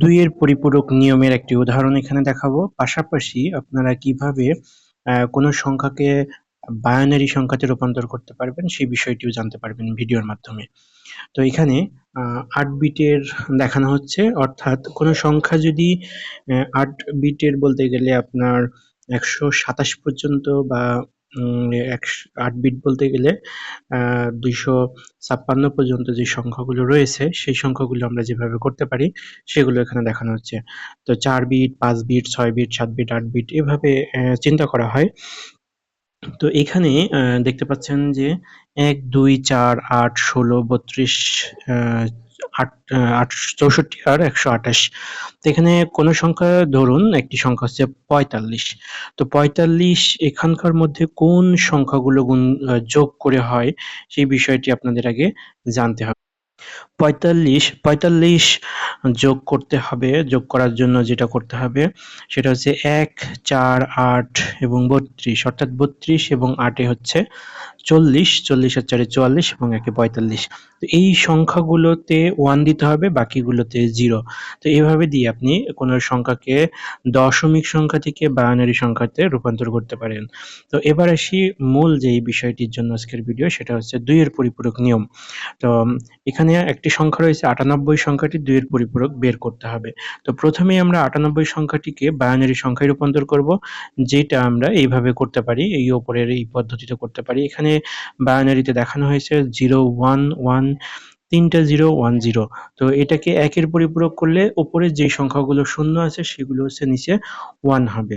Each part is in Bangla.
দুইয়ের পরিপূরক নিয়মের একটি উদাহরণ এখানে দেখাবো। পাশাপাশি আপনারা কীভাবে কোনো সংখ্যাকে বায়নারি সংখ্যাতে রূপান্তর করতে পারবেন সেই বিষয়টিও জানতে পারবেন ভিডিওর মাধ্যমে। তো এখানে আট বিটের দেখানো হচ্ছে। অর্থাৎ কোনো সংখ্যা যদি আট বিটের বলতে গেলে আপনার একশো সাতাশ পর্যন্ত বা আট বিট বলতে গেলে দুইশো ছাপ্পান্ন পর্যন্ত যে সংখ্যাগুলো রয়েছে, সেই সংখ্যাগুলো আমরা যেভাবে করতে পারি, সেগুলো এখানে দেখানো হচ্ছে। তো চার বিট পাঁচ বিট ছয় বিট সাত বিট আট বিট এভাবে চিন্তা করা হয়। তো এখানে দেখতে পাচ্ছেন যে এক, দুই, চার, আট, ষোলো, বত্রিশ চৌষট্টি আর একশো আঠাশ। তো এখানে কোন সংখ্যা, ধরুন একটি সংখ্যা হচ্ছে পঁয়তাল্লিশ। তো পঁয়তাল্লিশ এখানকার মধ্যে কোন সংখ্যাগুলো গুণ যোগ করে হয়, সেই বিষয়টি আপনাদের আগে জানতে হবে। পঁয়তাল্লিশ পঁয়তাল্লিশ যোগ করতে হবে, যোগ করার জন্য যেটা করতে হবে, সেটা হচ্ছে এক, চার, আট এবং বত্রিশ, অর্থাৎ বত্রিশ এবং আটে হচ্ছে চল্লিশ চল্লিশ আর চারে চুয়াল্লিশ এবং একে পঁয়তাল্লিশ। তো এই সংখ্যাগুলোতে ওয়ান দিতে হবে, বাকিগুলোতে জিরো তো এইভাবে দিয়ে আপনি কোনো সংখ্যাকে দশমিক সংখ্যা থেকে বায়ানারি সংখ্যাতে রূপান্তর করতে পারেন। তো এবার আসি মূল যেই বিষয়টির জন্য আজকের ভিডিও সেটা হচ্ছে দুইয়ের পরিপূরক নিয়ম। তো এখানে একটি সংখ্যা রয়েছে আটানব্বই সংখ্যাটি দুইয়ের পরিপূরক বের করতে হবে। তো প্রথমেই আমরা আটানব্বই সংখ্যাটিকে বায়ানারি সংখ্যায় রূপান্তর করব, যেটা আমরা এইভাবে করতে পারি, এই ওপরের এই পদ্ধতিতে করতে পারি। এখানে বায়ানারিতে দেখানো হয়েছে জিরো, ওয়ান ওয়ান, তিনটা জিরো, ওয়ান, জিরো। তো এটাকে একের পরিপূরক করলে ওপরে যে সংখ্যাগুলো শূন্য আছে সেগুলো হচ্ছে নিচে ওয়ান হবে।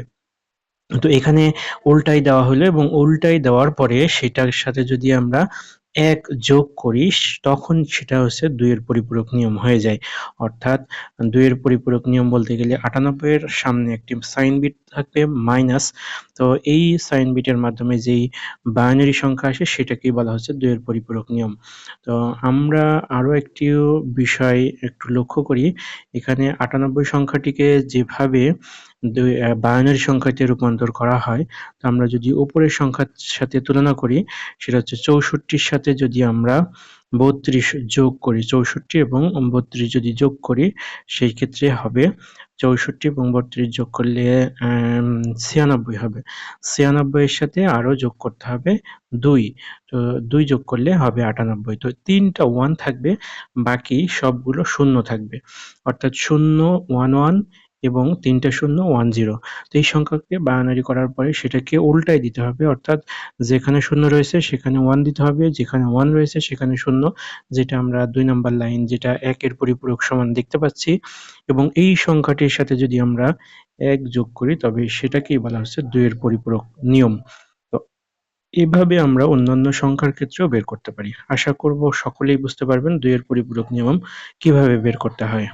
তো এখানে উল্টাই দেওয়া হলো এবং উল্টাই দেওয়ার পরে সেটার সাথে যদি আমরা এক যোগ করি তখন সেটা হচ্ছে দুইয়ের পরিপূরক নিয়ম হয়ে যায়। অর্থাৎ দুইয়ের পরিপূরক নিয়ম বলতে গেলে আটানব্বই এর সামনে একটি সাইন বিট থাকবে মাইনাস তো এই সাইন বিটের মাধ্যমে যেই বাইনারি সংখ্যা আসে, সেটাকেই বলা হচ্ছে দুইয়ের পরিপূরক নিয়ম। তো আমরা আরও একটি বিষয় একটু লক্ষ্য করি। এখানে আটানব্বই সংখ্যাটিকে যেভাবে দুই বাইনারি সংখ্যাতে রূপান্তর করা হয়, তো আমরা যদি উপরের সংখ্যার সাথে তুলনা করি, সেটা হচ্ছে চৌষট্টির সাথে যদি আমরা বত্রিশ যোগ করি, চৌষট্টি এবং বত্রিশ যদি যোগ করি, সেই ক্ষেত্রে হবে চৌষট্টি এবং বত্রিশ যোগ করলে ছিয়ানব্বই হবে। ছিয়ানব্বইয়ের সাথে আরও যোগ করতে হবে দুই, তো দুই যোগ করলে হবে আটানব্বই। তো তিনটা ওয়ান থাকবে, বাকি সবগুলো শূন্য থাকবে। অর্থাৎ শূন্য ওয়ান ওয়ান এবং তিনটা শূন্য ওয়ান জিরো তো এই সংখ্যাকে বায়ানারি করার পরে সেটাকে উল্টাই দিতে হবে। অর্থাৎ যেখানে শূন্য রয়েছে, সেখানে ওয়ান দিতে হবে। যেখানে ওয়ান রয়েছে, সেখানে শূন্য। যেটা আমরা দুই নাম্বার লাইন যেটা একের পরিপূরক সমান দেখতে পাচ্ছি। এবং এই সংখ্যাটির সাথে যদি আমরা এক যোগ করি, তবে সেটাকেই বলা হচ্ছে দুইয়ের পরিপূরক নিয়ম। এভাবে আমরা অন্যান্য সংখ্যার ক্ষেত্রেও বের করতে পারি। আশা করব সকলেই বুঝতে পারবেন দুইয়ের পরিপূরক নিয়ম কীভাবে বের করতে হয়।